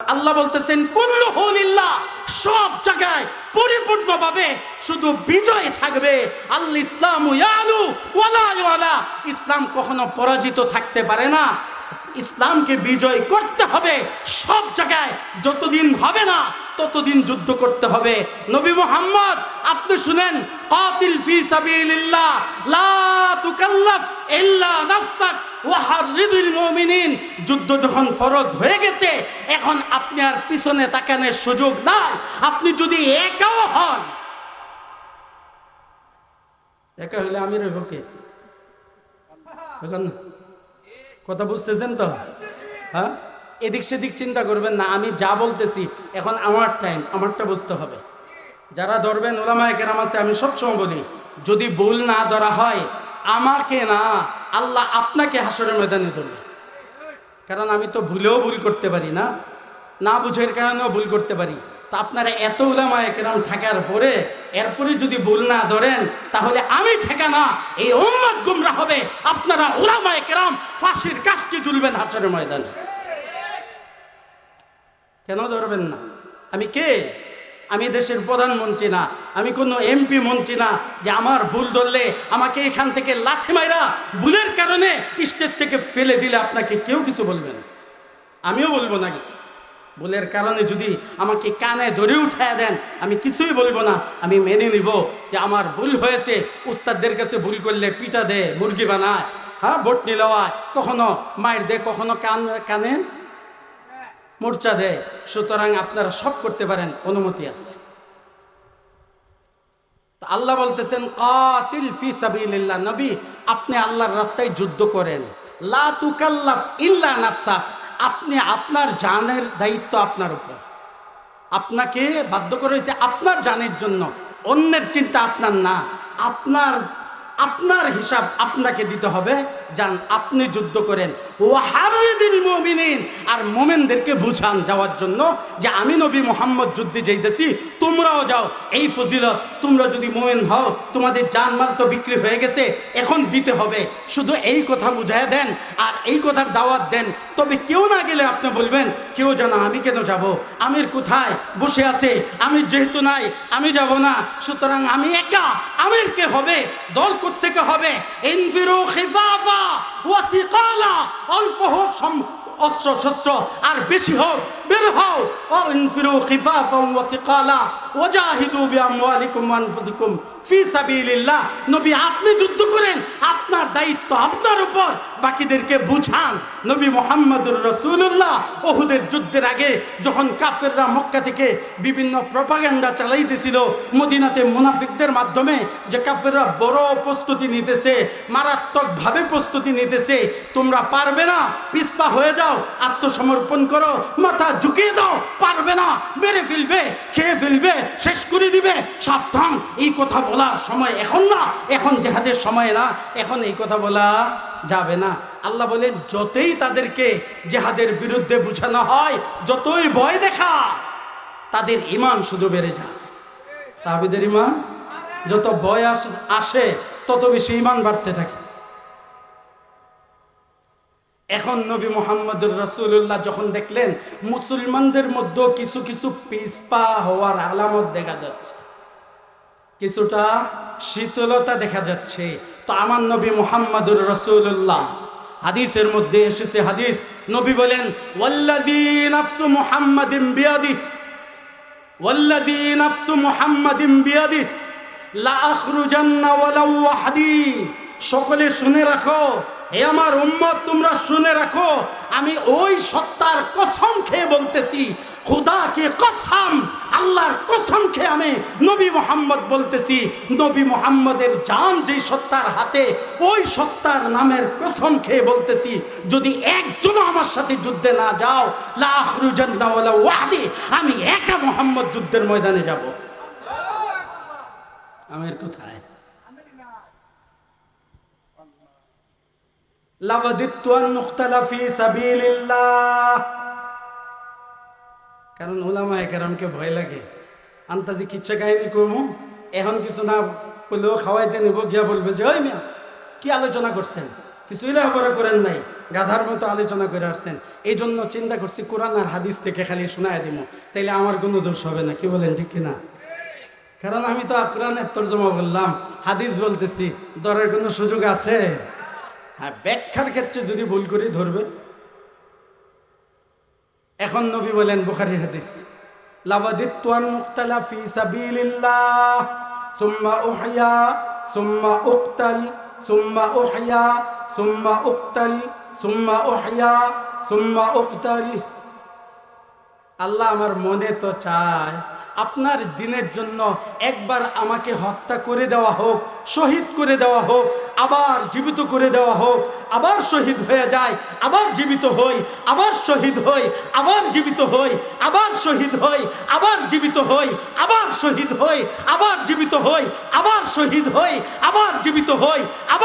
আল্লাহ বলতেছেন, কুল্লু হুলিল্লাহ সব জায়গায় পরিপূর্ণভাবে শুধু বিজয় থাকবে। আল ইসলাম ইয়ালু ওয়ালা ওয়ালা ইসলাম কখনো পরাজিত থাকতে পারে না। ইসলামকে বিজয় করতে হবে সব জায়গায়। যতদিন হবে না, ততদিন যুদ্ধ করতে হবে। নবী মোহাম্মদ, আপনি শুনেন, কাতিল ফি সাবিলিল্লাহ, লা তুকাল্লাফ ইল্লা নাফসাক ওয়াহারিদুল মুমিনিন, যুদ্ধ যখন ফরজ হয়ে গেছে, এখন আপনি আর পিছনে তাকানোর সুযোগ নাই। আপনি যদি একাও হন, একা হইলে আমি রইব কে? এখন কথা বুঝতেছেন তো? হ্যাঁ? এদিক সেদিক চিন্তা করবেন না, আমি যা বলতেছি, এখন আমার টাইম আমারটা বুঝতে হবে। যারা ধরবেন ওলামায় কেরাম আছে, আমি সবসময় বলি, যদি ভুল না ধরা হয়, আমাকে না আল্লাহ আপনাকে হাসরের ময়দানে ধরবে। কারণ আমি তো ভুলেও ভুল করতে পারি না। না বুঝের কারণেও ভুল করতে পারি। তা আপনারা এত উলামায় কেরাম থাকার পরে, এরপরে যদি ভুল না ধরেন, তাহলে আমি ঠেকা না এই উম্মত গুমরা হবে। আপনারা উলামায় কেরাম ফাঁসির কাজটি ঝুলবেন হাসরের ময়দানে। কেন ধরবেন না? আমি কে? আমি দেশের প্রধানমন্ত্রী না, আমি কোনো এমপি মন্ত্রী না, যে আমার ভুল ধরলে আমাকে এখান থেকে লাথি মাইরা ভুলের কারণে স্টেজ থেকে ফেলে দিলে আপনাকে কেউ কিছু বলবে না। আমিও বলব না কিছু। ভুলের কারণে যদি আমাকে কানে ধরে উঠায় দেন, আমি কিছুই বলব না। আমি মেনে নিব যে আমার ভুল হয়েছে, উস্তাদদের কাছে ভুল করলে পিঠা দে, মুরগি বানায় হ্যাঁ বটনি লওয়ায়, কখনো মায়ের দে, কখনো কান কানে মোর্চা দেয়। সুতরাং আপনারা সব করতে পারেন, অনুমতি আছে। আল্লাহ বলতেছেন নবী, আপনি আল্লাহর রাস্তায় যুদ্ধ করেন। ইল্লা নাফসা, আপনি আপনার জানের দায়িত্ব আপনার উপর। আপনাকে বাধ্য করেছে আপনার জানের জন্য, অন্যের চিন্তা আপনার না। আপনার আপনার হিসাব আপনাকে দিতে হবে। যান, আপনি যুদ্ধ করেন। ও হারিদিল মমিনিন আর মোমেনদেরকে বুঝান যাওয়ার জন্য যে আমি নবী মোহাম্মদ যুদ্ধে যাইতেছি, তোমরাও যাও। এই ফজিলত, তোমরা যদি মোমেন হও, তোমাদের জানমাল তো বিক্রি হয়ে গেছে, এখন দিতে হবে। শুধু এই কথা বুঝাই দেন আর এই কথার দাওয়াত দেন। তবে কেউ না গেলে আপনি বলবেন, কেউ জানা আমি কেন যাব? আমির কোথায়? বসে আছে। আমি যেহেতু নাই, আমি যাব না। সুতরাং আমি একা। আমির কে হবে, দল থেকে হবে? ইনফিরু খিফাফা ওয়া সিকালা। অল্প হোক অস্ত্র, শস্ত্র, আর বেশি হোক বের হও। ও খিফাফাম খিফাফা ওয়া সিকালা ওয়াজাহিদু বিআমওয়ালিকুম ওয়া আনফুসিকুম। ফি সাবিলিল্লাহ। নবী, আপনি যুদ্ধ করেন। আপনার দায়িত্ব আপনার উপর। বাকিদেরকে বুঝান। নবী মোহাম্মদুর রসুল্লাহ ওহুদের যুদ্ধের আগে যখন কাফেররা মক্কা থেকে বিভিন্ন প্রপাগান্ডা চালাইতেছিল, মদিনাতে মুনাফিকদের মাধ্যমে যে কাফেররা বড় প্রস্তুতি নিতেছে, মারাত্মকভাবে প্রস্তুতি নিতেছে, তোমরা পারবে না পিসপা হয়ে যাও, আত্মসমর্পণ করো, মাথা ঝুঁকিয়ে দাও, পারবে না, মেরে ফেলবে, খেয়ে ফেলবে, শেষ করে দিবে সাবধান, এই কথা বলার সময় এখন না, এখন জেহাদের সময় না, এখন এই কথা বলা যাবে না। আল্লাহ বলেন, যতই তাদেরকে জেহাদের বিরুদ্ধে বুঝানো হয়, যতই ভয় দেখা, তাদের ইমান শুধু বেড়ে যায়। সাহাবিদের ইমান যত ভয় আস- তত বেশি ইমান বাড়তে থাকে। এখন নবী মোহাম্মদুর রসুল্লাহ যখন দেখলেন, মুসলমানদের মধ্যে কিছু কিছু পিসপা হওয়ার আলামত দেখা যাচ্ছে। কিছুটা শীতলতা দেখা যাচ্ছে। তো আমার নবী মোহাম্মদুর রসুল্লাহ হাদিসের মধ্যে এসেছে হাদিস, নবী বলেন সকলে শুনে রাখো, হে আমার উম্মত, তোমরা শুনে রাখো, আমি ওই সত্তার কসম খেয়ে বলতেছি মোহাম্মদ বলতেছি, নবী মোহাম্মদের জান যেই সত্তার হাতে, ওই সত্তার নামের কসম খেয়ে বলতেছি, যদি একজনও আমার সাথে যুদ্ধে না যাও লাহরুজান্না আমি একা মোহাম্মদ যুদ্ধের ময়দানে যাব। আমের কোথায়? লাভাদিত্তু আন নুখতালা ফি সাবিলিল্লাহ। কারণ ওলামায়ে কেরামকে ভয় লাগে। আন্তাজি কিচ্ছা কাহিনী করব এখন কিছু না বললেও খাওয়াইতে নিব, গিয়া বলবে যে ওই মিয়া, কি আলোচনা করছেন? কিছুই লেখাপড়া করেন নাই। গাধার মতো আলোচনা করে আসছেন। এই জন্য চিন্তা করছি কোরআন আর হাদিস থেকে খালি শোনায় দিব তাইলে আমার কোনো দোষ হবে না, কি বলেন, ঠিক কিনা? কারণ আমি তো কোরআনের তর্জমা বললাম, হাদিস বলতেছি, দরের কোনো সুযোগ আছে? হ্যাঁ ব্যাখ্যার ক্ষেত্রে যদি ভুল করি ধরবে। এখন নবী বলেন বুখারীর হাদিস। লাবাদিতু আন উক্তালা ফি সাবিলিল্লাহ সুম্মা উহয়া সুম্মা উক্তাল সুম্মা উহয়া সুম্মা উক্তাল সুম্মা উহয়া সুম্মা উক্তাল আল্লাহ আমার মনে তো চায় আপনার দিনের জন্য একবার আমাকে হত্যা করে দেওয়া হোক, শহীদ করে দেওয়া হোক, আবার জীবিত করে দেওয়া হোক, আবার শহীদ হয়ে যায়, আবার জীবিত হই, আবার শহীদ হই, আবার জীবিত হই, আবার শহীদ হই, আবার জীবিত হই, আবার শহীদ হই, আবার জীবিত হই, আবার শহীদ হই, আবার জীবিত হই, আবার